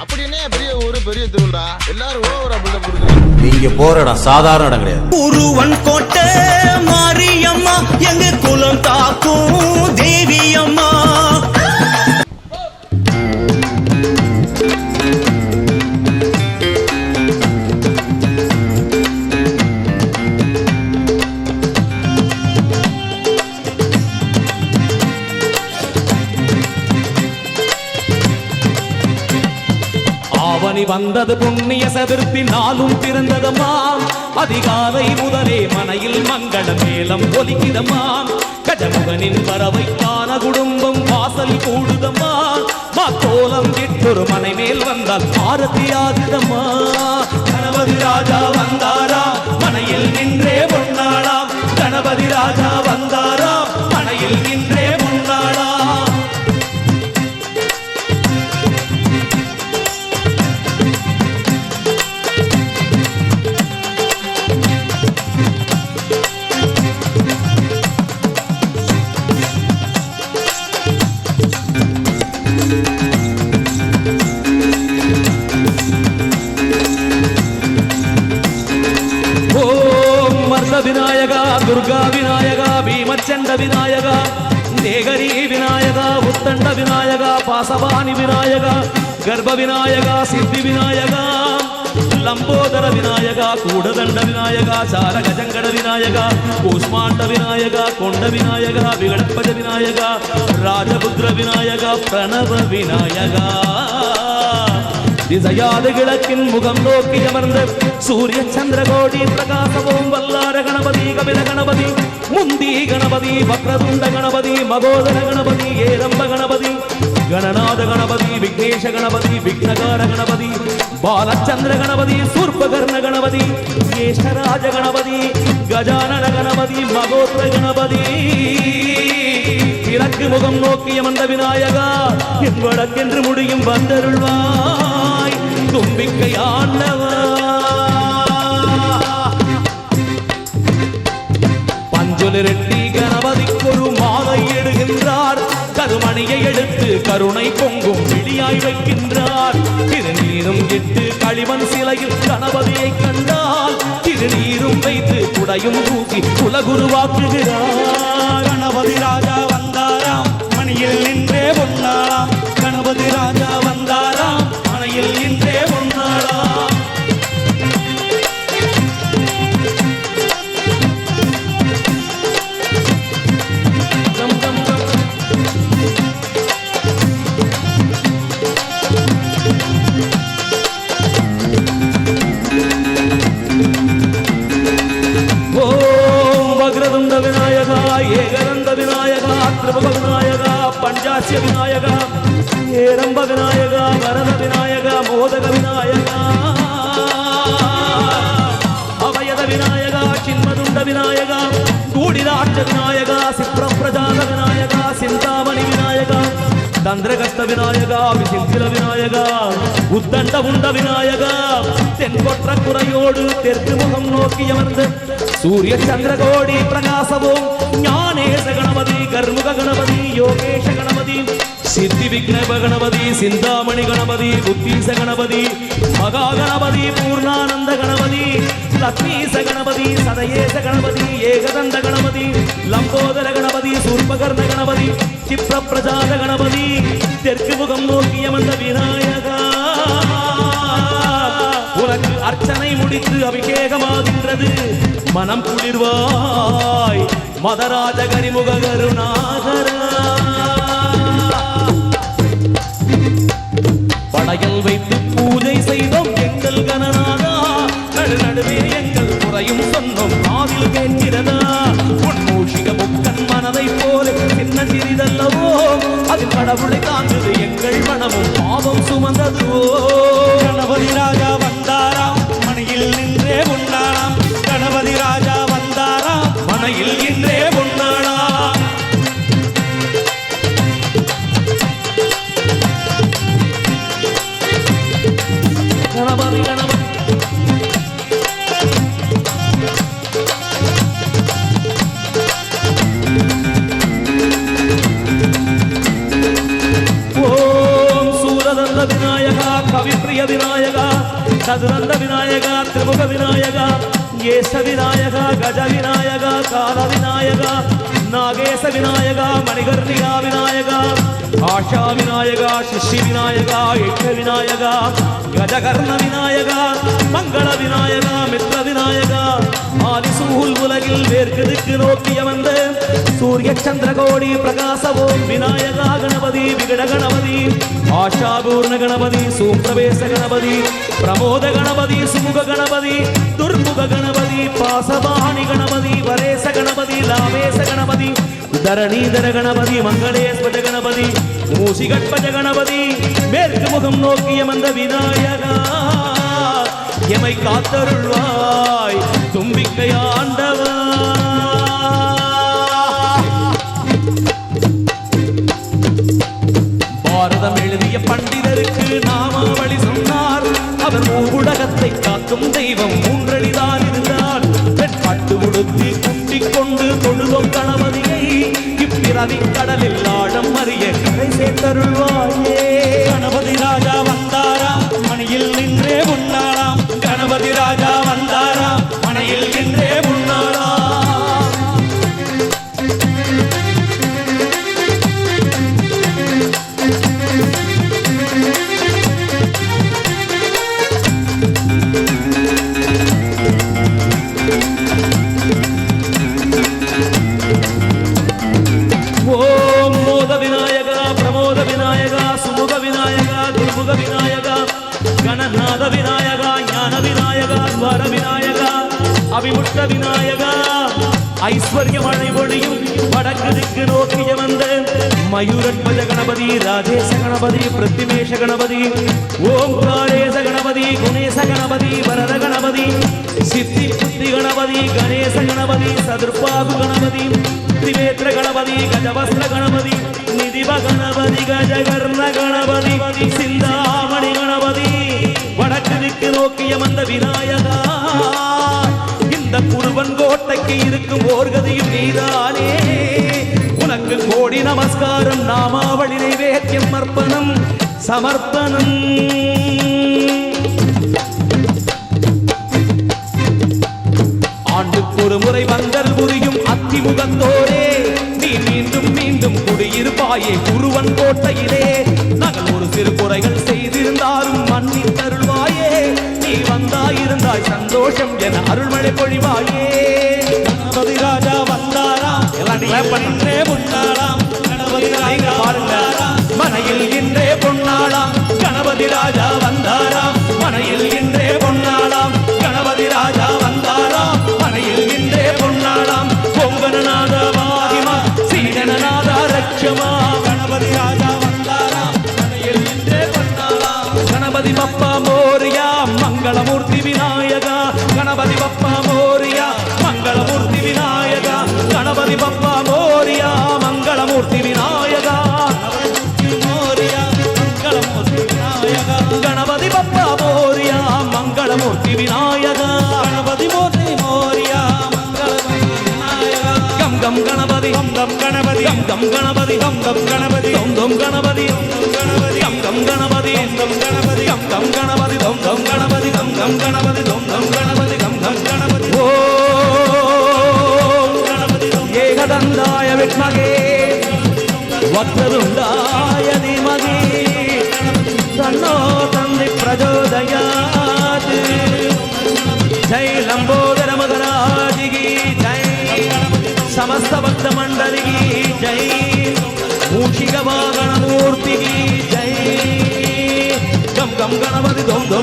அப்படி என்ன பெரிய ஊரு பெரிய திருவிழா எல்லாரும் ஓவரா பில்டப் கொடுக்குறீங்க. நீங்க போற இடம் சாதாரண இடம் கிடையாது. உருவன் கோட்டை மாரியம்மா எங்க குலம் காக்கும் தேவி அம்மா பிறந்தது புண்ணிய சதுர்த்தி நாளும் பிறந்ததம்மா. அதிகாலை முதலே மனையில் மங்கள மேலம் ஒலிக்குதம்மா. கஜமுகனின் வரவை காண குடும்பம் வாசல் கூடுதம்மா. மாத்தோலம் எட்டொரு மனை மேல் வந்தால் ஆரத்தி ஆகுதம்மா. கணபதி ராஜா வந்தாரா? மனையில் நின்றே பொன்னாளாம். கணபதி ராஜா வந்தாரா? உத்தண்ட விநாயகா பாசவாணி விநாயகா கர்ப்ப விநாயகா சித்தி விநாயகா லம்போதர விநாயகா கூடதண்ட விநாயகா சாரகஜங்கட விநாயகா கூஷ்மாண்ட விநாயகா கொண்ட விநாயகா விகடப்பஜ விநாயகா ராஜபுத்திர விநாயகா பிரணவ விநாயகா இசையாது கிழக்கின் முகம் நோக்கி அமர்ந்த சூரிய சந்திரகோடி பிரகாசவோம் வல்லார கணபதி கபில கணபதி முந்தி கணபதி வக்ரதுண்ட கணபதி மகோதர கணபதி ஏரம்ப கணபதி கணநாத கணபதி விக்னேஷ கணபதி விக்னகார கணபதி பாலச்சந்திர கணபதி சூர்பகர்ண கணபதி ஜேஷ்டராஜ கணபதி கஜானன கணபதி மகோத்ர கணபதி. கிழக்கு முகம் நோக்கிய மந்த விநாயகா என் வடக்கென்று முடியும் வந்தருள்வாய் தும்பிக்கை ஆண்டவா பஞ்சொலிரட்டி கணபதிக்கொரு மாலை எடுகின்றார். கருமணியை எடுத்து கருணை பொங்கும் விழியாய் வைக்கின்றார். திருநீரும் எட்டு களிமண் சிலையில் கணபதியை கண்டால் திருநீரும் வைத்து குடையும் தூக்கி குலகுருவாக்குகிறார். கணபதி ராஜா வந்தாராம் மணியில் நின்றே பொன்னாராம் கணபதி ராஜா போதக விநாயகா. அபயத விநாயகா சின்மதுண்ட விநாயகா. கூடிராட்ச விநாயகா சிப்ரப்பிரஜாத விநாயகா சிந்தாமணி விநாயகா. தந்திரகஸ்த விநாயகா விசிந்திர விநாயகா. உத்தண்ட உண்ட விநாயகா. தென்கொற்ற குறையோடு தெற்கு முகம் நோக்கி சூரிய சந்திர கோடி பிரகாசவோம் ஞானேச கணபதி கர்முக கணபதி யோகேஷ கணபதி சித்தி விக்னப கணபதி சிந்தாமணி கணபதி புத்தீச கணபதி மகா கணபதி பூர்ணானந்த கணபதி லக்ஷ்மீச கணபதி சதயேச கணபதி ஏகதந்த கணபதி லம்போதர கணபதி சூர்பகர்ண கணபதி சிப்ர பிரஜாத கணபதி தெற்கு முகம் நோக்கிய மந்த விநாயகா அர்ச்சனை அபிஷேகமாகின்றது. மனம் குளிர்வாய். மதராஜ கரிமுக கருணாகரா படையல் வைத்து பூஜை செய்தோம் எங்கள் கணநாதா. நடு நடுவே எங்கள் குறையும் சொன்னோம் காதில் கேட்கிறதா உன் மூஷிக முக்கன் மனதை போல சின்ன சிறிதல்லவோ? அது கடவுளை காந்தது எங்கள் மனமும் பாவம் சுமந்ததுவோ? சதுரந்த விநாயகா திரிமுக விநாயகா ஏச விநாயகா கஜ விநாயகா கால விநாயகா நாகேச விநாயகா மணிகர்ணிகா விநாயகா ஆஷா விநாயகா சிஷி விநாயகா யக்ஷ விநாயகா கஜகர்ண விநாயகா மங்கள விநாயகா மித்ர விநாயகா ஆதிசூல் வேர்க்கெடுக்கு நோக்கிய வந்த சூரிய சந்திர கோடி பிரகாசவோம் விநாயகா கணபதி விகட கணபதி ஆஷாபூர்ண கணபதி சூப்பிரவேச கணபதி பிரமோத கணபதி சுமுக கணபதி துர்முக கணபதி பாசபாணி கணபதி வரேச கணபதி லாவேச கணபதி தரணீதர கணபதி மங்களேஸ்வர கணபதி மூசிகட்பஜ கணபதி மேற்கு முகம் நோக்கிய மந்த விநாயகா. எமை காத்தருள்வாய். தும்பிக்கை ஆண்டவா. பாரதம் எழுதிய பண்டிதருக்கு நாமாவளி சொன்னார். அவர் ஊடகத்தை காக்கும் தெய்வம் மூன்றடிதான் இருந்தார். பட்டு உடுத்தி குட்டிக் கொண்டு தொழுதும் கணபதியை. இப்பிறவி கடலில் ஆழம் அறிய கரை சேர்த்தருள்வார். அபிமுட்ட விநாயகா ஐஸ்வர்யம் மழை பொழியும் வடக்கிற்கு நோக்கிய வந்த மயூரத்மஜ கணபதி ராஜேச கணபதி பிரத்திமேஷ கணபதி ஓம்காரேச கணபதி குணேச கணபதி வரத கணபதி சித்தி புத்தி கணபதி கணேச கணபதி சதுர்பாகு கணபதி திரிவேத்திர கணபதி கஜவஸ்திர கணபதி நிதிப கணபதி கஜகர்ண கணபதி சிந்தாமணி கணபதி வடக்கு திக்கு நோக்கிய மந்த விநாயகா. இந்த குருவன் கோட்டைக்கு இருக்கும் ஓர்கதையும் நீதானே. உனக்கு கோடி நமஸ்காரம் நாமாவளி நைவேத்தியம் அர்ப்பணம் சமர்ப்பணம். ஆண்டுக்கு ஒரு முறை வந்தல் புரியும் அத்திமுகத்தோரே. நீ மீண்டும் மீண்டும் குடியிருப்பாயே குருவன் கோட்டையிலே. பொழிவாயே கணபதி ராஜா வந்தாராம். நின்றே உண்ணாளாம் கணபதி ராஜா மனையில் இன்றே பொன்னாளாம். கணபதி ராஜா வந்தாராம். மனையில் గణపతి ఓం దొం గణపతి గం గం గణపతి దం గణపతి గం గం గణపతి దొం దం గణపతి గం గం గణపతి దొం దం గణపతి గం గం గణపతి ఓ ఏకదండాయ విద్మగే వక్రరుండాయ ధీమగే తన్నో తండ్రి ప్రచోదయాత్ జై లంబోదర మగరాజికి జై సమస్త భక్త మండలికి జై మూషిక వాగణమూర్తికి జై. గం గం గణపతి దొందో